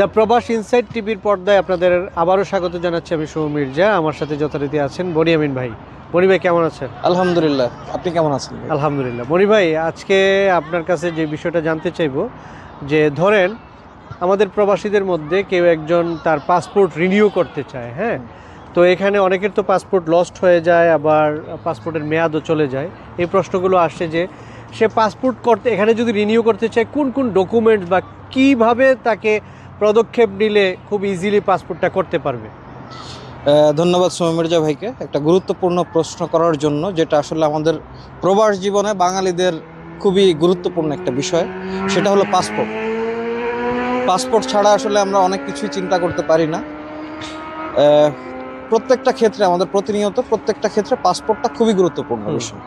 The প্রবাস inside টিভির পর্দায় আপনাদের আবারও স্বাগত জানাচ্ছি আমি সৌম মির্জা। আমার সাথে যথারীতি আছেন বনিয়ামিন ভাই। মনি ভাই কেমন আছেন? আলহামদুলিল্লাহ। আপনি কেমন আছেন? আলহামদুলিল্লাহ। মনি ভাই আজকে আপনার কাছে যে বিষয়টা জানতে চাইব যে ধরেন আমাদের প্রবাসীদের মধ্যে কেউ একজন তার পাসপোর্ট রিনিউ করতে চায় হ্যাঁ? তো এখানে অনেকের তো পাসপোর্ট লস্ট হয়ে যায় আবার পাসপোর্টের মেয়াদও চলে যায়। এই প্রশ্নগুলো আসে যে সে পাসপোর্ট করতে এখানে যদি রিনিউ করতে চায় কোন কোন ডকুমেন্টস বা কীভাবে তাকে পদক্ষেপ নিলে খুব ইজিলি পাসপোর্টটা করতে পারবে। ধন্যবাদ সোম মির্জা ভাইকে। একটা গুরুত্বপূর্ণ প্রশ্ন করার জন্য যেটা আসলে আমাদের প্রবাস জীবনে বাঙালিদের খুবই গুরুত্বপূর্ণ একটা বিষয় সেটা হলো পাসপোর্ট পাসপোর্ট ছাড়া আসলে আমরা অনেক কিছুই চিন্তা করতে পারি না। প্রত্যেকটা ক্ষেত্রে আমাদের প্রতিনিয়ত প্রত্যেকটা ক্ষেত্রে পাসপোর্টটা খুবই গুরুত্বপূর্ণ বিষয়।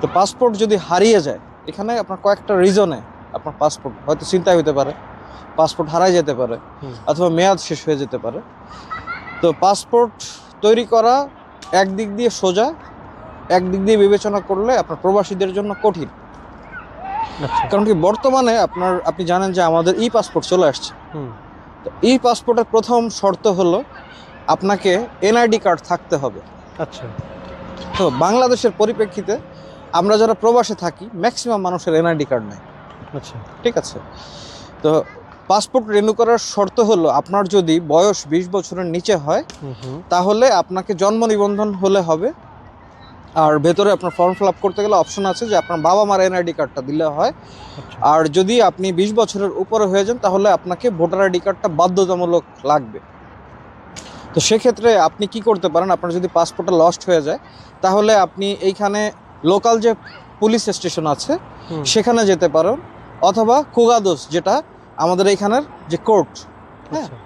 তো পাসপোর্ট যদি হারিয়ে যায় এখানে আপনার কয়েকটা রিজনে আপনার পাসপোর্ট হয়তো চিন্তায় হতে পারে। পাসপোর্ট হারাই যেতে পারে অথবা মেয়াদ শেষ হয়ে যেতে পারে। তো পাসপোর্ট তৈরি করা একদিক দিয়ে সোজা একদিক দিয়ে বিবেচনা করলে আপনার প্রবাসীদের জন্য কঠিন। আচ্ছা। কারণ কি বর্তমানে আপনার আপনি জানেন যে আমাদের ই পাসপোর্ট চলে আসছে। তো ই পাসপোর্টের প্রথম শর্ত হলো আপনাকে এনআইডি কার্ড থাকতে হবে। আচ্ছা। তো বাংলাদেশের পরিপ্রেক্ষিতে আমরা যারা প্রবাসে থাকি ম্যাক্সিমাম মানুষের এনআইডি কার্ড নেই। আচ্ছা। ঠিক আছে? তো পাসপোর্ট রিনিউ করার শর্ত হলো আপনার যদি বয়স বিশ বছরের নিচে হয় তাহলে আপনাকে জন্ম নিবন্ধন হলে হবে। আর ভেতরে আপনার ফর্ম ফিল আপ করতে গেলে অপশন আছে যে আপনার বাবা মার এনআইডি কার্ডটা দিলে হয়। আচ্ছা। আর যদি আপনি বিশ বছরের উপরে হয়ে যান তাহলে আপনাকে ভোটার আইডি কার্ডটা বাধ্যতামূলক লাগবে। তো সেক্ষেত্রে আপনি কি করতে পারেন আপনার যদি পাসপোর্টটা লস্ট হয়ে যায় তাহলে আপনি এইখানে লোকাল যে পুলিশ স্টেশন আছে সেখানে যেতে পারেন। অথবা কুগাদোস যেটা আমাদের এইখানের যে কোর্ট হ্যাঁ? আচ্ছা।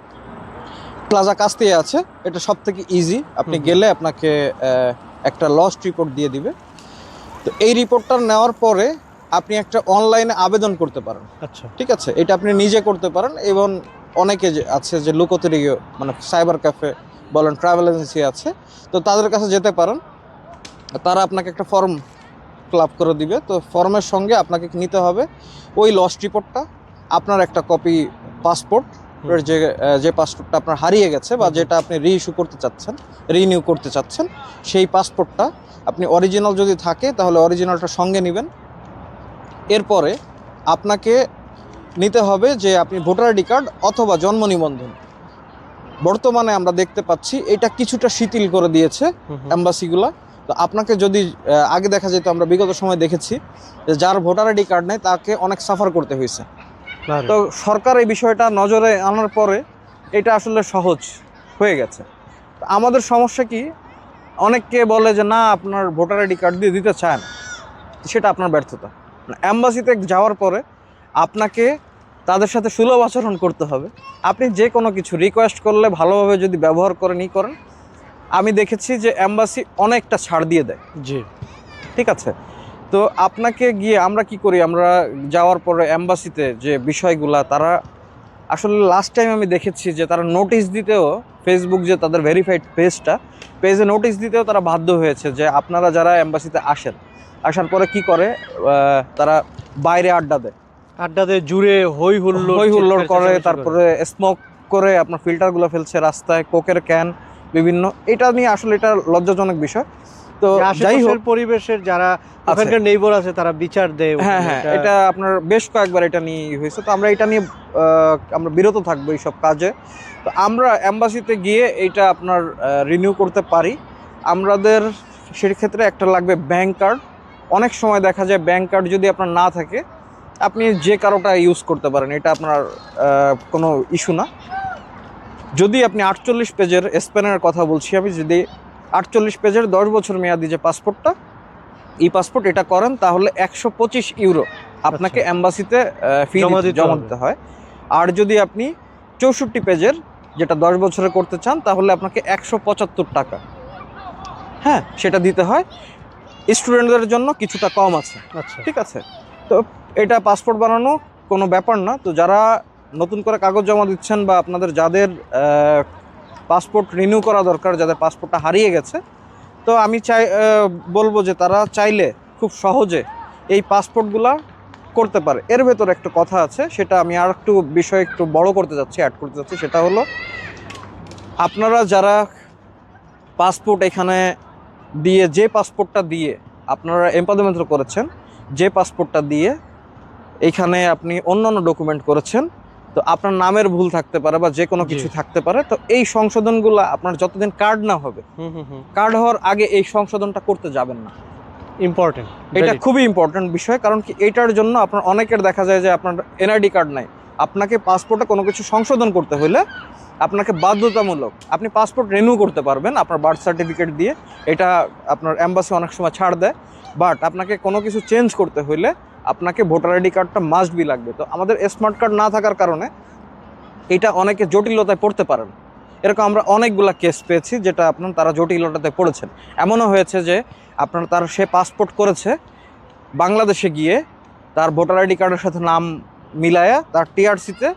প্লাজা কাস্তে আছে এটা সব থেকে ইজি আপনি। গেলে আপনাকে একটা লস্ট রিপোর্ট দিয়ে দিবে। তো এই রিপোর্টটা নেওয়ার পরে আপনি একটা অনলাইনে আবেদন করতে পারেন। আচ্ছা। ঠিক আছে? এটা আপনি নিজে করতে পারেন এবং অনেকে যে আছে যে লোকোতেরি মানে সাইবার ক্যাফে বলেন ট্রাভেল এজেন্সি আছে তো তাদের কাছে যেতে পারেন। তারা আপনাকে একটা ফর্ম ক্লাব করে দিবে। তো ফর্মের সঙ্গে আপনাকে নিতে হবে ওই লস্ট রিপোর্টটা আপনার একটা কপি পাসপোর্ট যে যে পাসপোর্টটা আপনার হারিয়ে গেছে বা। যেটা আপনি রিইস্যু করতে চাচ্ছেন রিনিউ করতে চাচ্ছেন সেই পাসপোর্টটা আপনি অরিজিনাল যদি থাকে তাহলে অরিজিনালটা সঙ্গে নেবেন। এরপরে আপনাকে নিতে হবে যে আপনি ভোটার আইডি কার্ড অথবা জন্ম নিবন্ধন। বর্তমানে আমরা দেখতে পাচ্ছি এটা কিছুটা শিথিল করে দিয়েছে অ্যাম্বাসিগুলা তো আপনাকে যদি আগে দেখা যেত আমরা বিগত সময় দেখেছি যে যার ভোটার আইডি কার্ড নেই তাকে অনেক সাফার করতে হয়েছে। তো সরকার এই বিষয়টা নজরে আনার পরে এটা আসলে সহজ হয়ে গেছে। আমাদের সমস্যা কি অনেককে বলে যে না আপনার ভোটার আইডি কার্ড দিয়ে দিতে চায় না। সেটা আপনার ব্যর্থতা। অ্যাম্বাসিতে যাওয়ার পরে আপনাকে তাদের সাথে সুলভ আচরণ করতে হবে। আপনি যে কোনো কিছু রিকোয়েস্ট করলে ভালোভাবে যদি ব্যবহার করেন ই করেন। আমি দেখেছি যে অ্যাম্বাসি অনেকটা ছাড় দিয়ে দেয়। জি। ঠিক আছে? তো আপনাকে গিয়ে আমরা কি করি? আমরা যাওয়ার পরে অ্যাম্বাসিতে যে বিষয়গুলা তারা আসলে লাস্ট টাইম আমি দেখেছি যে তারা নোটিশ দিতেও ফেসবুক যে তাদের ভেরিফাইড পেজটা পেজে নোটিশ দিতেও তারা বাধ্য হয়েছে যে আপনারা যারা অ্যাম্বাসিতে আসেন আসার পরে কি করে? তারা বাইরে আড্ডা দেয়। আড্ডা দেয় জুড়ে হই হুল্লোড় হই হুল্লোড় করে তারপরে স্মোক করে আপনার ফিল্টারগুলো ফেলছে রাস্তায় কোকের ক্যান বিভিন্ন এটা নিয়ে আসলে এটা লজ্জাজনক বিষয়। তো যাই হোক। পরিবেশের যারা ওখানকার নেইবার আছে তারা বিচার দেয় হ্যাঁ হ্যাঁ এটা আপনার বেশ কয়েকবার এটা নিয়ে হয়েছে। তো আমরা এটা নিয়ে আমরা বিরত থাকব এইসব কাজে। তো আমরা অ্যাম্বাসিতে গিয়ে এইটা আপনার রিনিউ করতে পারি। আমাদের সেক্ষেত্রে একটা লাগবে ব্যাংক কার্ড অনেক সময় দেখা যায় ব্যাংক কার্ড যদি আপনার না থাকে আপনি যে কারোটা ইউজ করতে পারেন এটা আপনার কোনো ইস্যু না। যদি আপনি আটচল্লিশ পেজের স্পেনের কথা বলছি আমি যদি আটচল্লিশ পেজের দশ বছর মেয়াদি যে পাসপোর্টটা ই পাসপোর্ট এটা করেন তাহলে একশো পঁচিশ ইউরো আপনাকে আচ্ছা। অ্যাম্বাসিতে ফি জমা দিতে দিতে হয়। আর যদি আপনি চৌষট্টি পেজের যেটা দশ বছরে করতে চান তাহলে আপনাকে একশো পঁচাত্তর টাকা। হ্যাঁ সেটা দিতে হয়। স্টুডেন্টদের জন্য কিছুটা কম আছে। আচ্ছা। ঠিক আছে? তো এটা পাসপোর্ট বানানো কোনো ব্যাপার না। তো যারা নতুন করে কাগজ জমা দিচ্ছেন বা আপনাদের যাদের পাসপোর্ট রিনিউ করা দরকার, যাদের পাসপোর্টটা হারিয়ে গেছে। তো আমি চাই বলব যে তারা চাইলে খুব সহজে এই পাসপোর্টগুলা করতে পারে। এর ভেতরে একটা কথা আছে, সেটা আমি আর একটু বিষয় একটু বড় করতে যাচ্ছি অ্যাড করতে যাচ্ছি, সেটা হলো আপনারা যারা পাসপোর্ট এখানে দিয়ে, যে পাসপোর্টটা দিয়ে আপনারা এম্পাদমেন্ট করেছেন, যে পাসপোর্টটা দিয়ে এখানে আপনি অন্যান্য ডকুমেন্ট করেছেন তো আপনার নামের ভুল থাকতে পারে বা যে কোনো কিছু থাকতে পারে। তো এই সংশোধনগুলো আপনার যতদিন কার্ড না হবে হুম হুম হুম। কার্ড হওয়ার আগে এই সংশোধনটা করতে যাবেন না। ইম্পর্টেন্ট এটা খুবই ইম্পর্টেন্ট বিষয় কারণ কি এটার জন্য আপনার অনেকের দেখা যায় যে আপনার এনআইডি কার্ড নাই। আপনাকে পাসপোর্টে কোনো কিছু সংশোধন করতে হলে আপনাকে বাধ্যতামূলক আপনি পাসপোর্ট রিনিউ করতে পারবেন আপনার বার্থ সার্টিফিকেট দিয়ে। এটা আপনার অ্যাম্বাসি অনেক সময় ছাড় দেয় বাট আপনাকে কোনো কিছু চেঞ্জ করতে হলে আপনাকে ভোটার আইডি কার্ডটা মাস্ট বি লাগবে। তো আমাদের স্মার্ট কার্ড না থাকার কারণে এটা অনেকে জটিলতায় পড়তে পারেন। এরকম আমরা অনেকগুলা কেস পেয়েছি যেটা আপনার তারা জটিলতাতে পড়েছেন। এমনও হয়েছে যে আপনার তার সে পাসপোর্ট করেছে বাংলাদেশে গিয়ে তার ভোটার আইডি কার্ডের সাথে নাম মিলায়া তার টিআরসিতে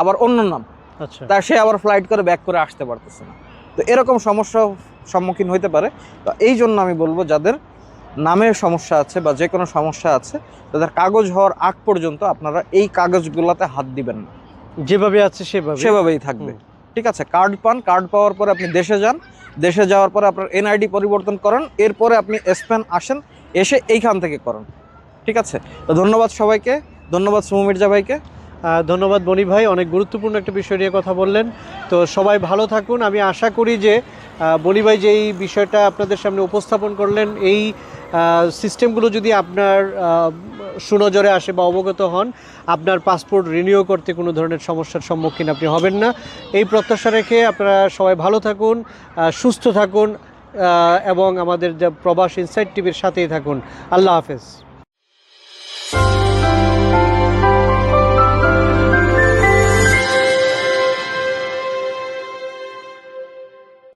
আবার অন্য নাম। আচ্ছা। তার সে আবার ফ্লাইট করে ব্যাক করে আসতে পারতেছে না। তো এরকম সমস্যা সম্মুখীন হতে পারে। তো এই জন্য আমি বলব যাদের নামের সমস্যা আছে বা যে কোনো সমস্যা আছে তাদের কাগজ হওয়ার আগ পর্যন্ত আপনারা এই কাগজগুলোতে হাত দিবেন না। যেভাবে আছে সেভাবে। সেভাবেই থাকবে। ঠিক আছে কার্ড পান কার্ড পাওয়ার পরে আপনি দেশে যান দেশে যাওয়ার পরে আপনার এনআইডি পরিবর্তন করেন এরপরে আপনি স্প্যান আসেন এসে এইখান থেকে করেন। ঠিক আছে? তো ধন্যবাদ সবাইকে ধন্যবাদ সুমু মির্জা ভাইকে। ধন্যবাদ বনি ভাই অনেক গুরুত্বপূর্ণ একটা বিষয় নিয়ে কথা বললেন। তো সবাই ভালো থাকুন। আমি আশা করি যে বনি ভাই যে এই বিষয়টা আপনাদের সামনে উপস্থাপন করলেন এই সিস্টেমগুলো যদি আপনার সুনজরে আসে বা অবগত হন, আপনার পাসপোর্ট রিনিউ করতে কোনো ধরনের সমস্যার সম্মুখীন আপনি হবেন না। এই প্রত্যাশা রেখে আপনারা সবাই ভালো থাকুন সুস্থ থাকুন এবং আমাদের যা প্রবাস ইনসাইট টিভির সাথেই থাকুন। আল্লাহ হাফেজ।